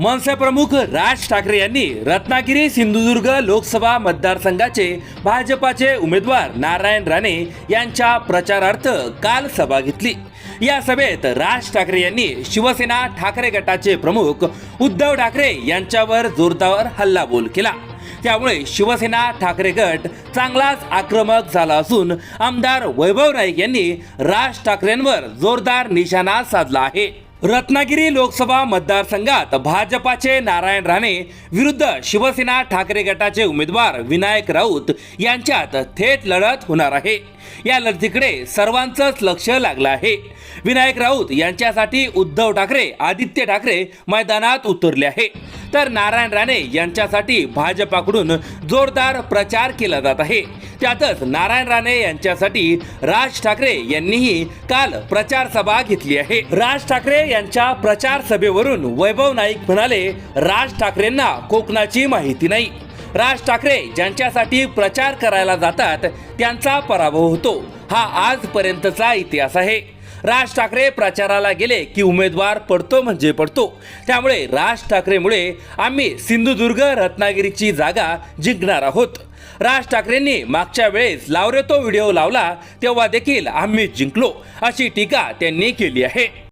मनसे प्रमुख राज ठाकरे यांनी रत्नागिरी सिंधुदुर्ग लोकसभा मतदारसंघाचे भाजपाचे उमेदवार नारायण राणे यांच्या प्रचारार्थ काल सभा घेतली. या सभेत राज ठाकरे यांनी शिवसेना ठाकरे गटाचे प्रमुख उद्धव ठाकरे यांच्यावर जोरदार हल्लाबोल केला. त्यामुळे शिवसेना ठाकरे गट चांगलाच आक्रमक झाला असून आमदार वैभव नाईक यांनी राज ठाकरेंवर जोरदार निशाणा साधला आहे. रत्नागिरी लोकसभा मतदारसंघात भाजपाचे नारायण राणे विरुद्ध शिवसेना ठाकरे गटाचे उमेदवार विनायक राऊत यांच्यात थेट लढत होणार आहे. या लढतीकडे सर्वांचंच लक्ष लागलं आहे. विनायक राऊत यांच्यासाठी उद्धव ठाकरे आदित्य ठाकरे मैदानात उतरले आहे. तर नारायण राणे यांच्यासाठी भाजपाकडून जोरदार प्रचार केला जात आहे. त्यातच नारायण राणे यांच्यासाठी राज ठाकरे यांनीही काल प्रचार सभा घेतली आहे. राज ठाकरे यांच्या प्रचार सभेवरून वैभव नाईक म्हणाले राज ठाकरेंना कोकणाची माहिती नाही. राज ठाकरे ज्यांच्यासाठी प्रचार करायला जातात त्यांचा पराभव होतो. हा आजपर्यंतचा इतिहास आहे. राज ठाकरे प्रचाराला गेले की उमेदवार पडतो म्हणजे पडतो. त्यामुळे राज ठाकरेमुळे आम्ही सिंधुदुर्ग रत्नागिरीची जागा जिंकणार आहोत. राज ठाकरेंनी मागच्या वेळेस लावरे तो व्हिडिओ लावला तेव्हा देखील आम्ही जिंकलो अशी टीका त्यांनी केली आहे.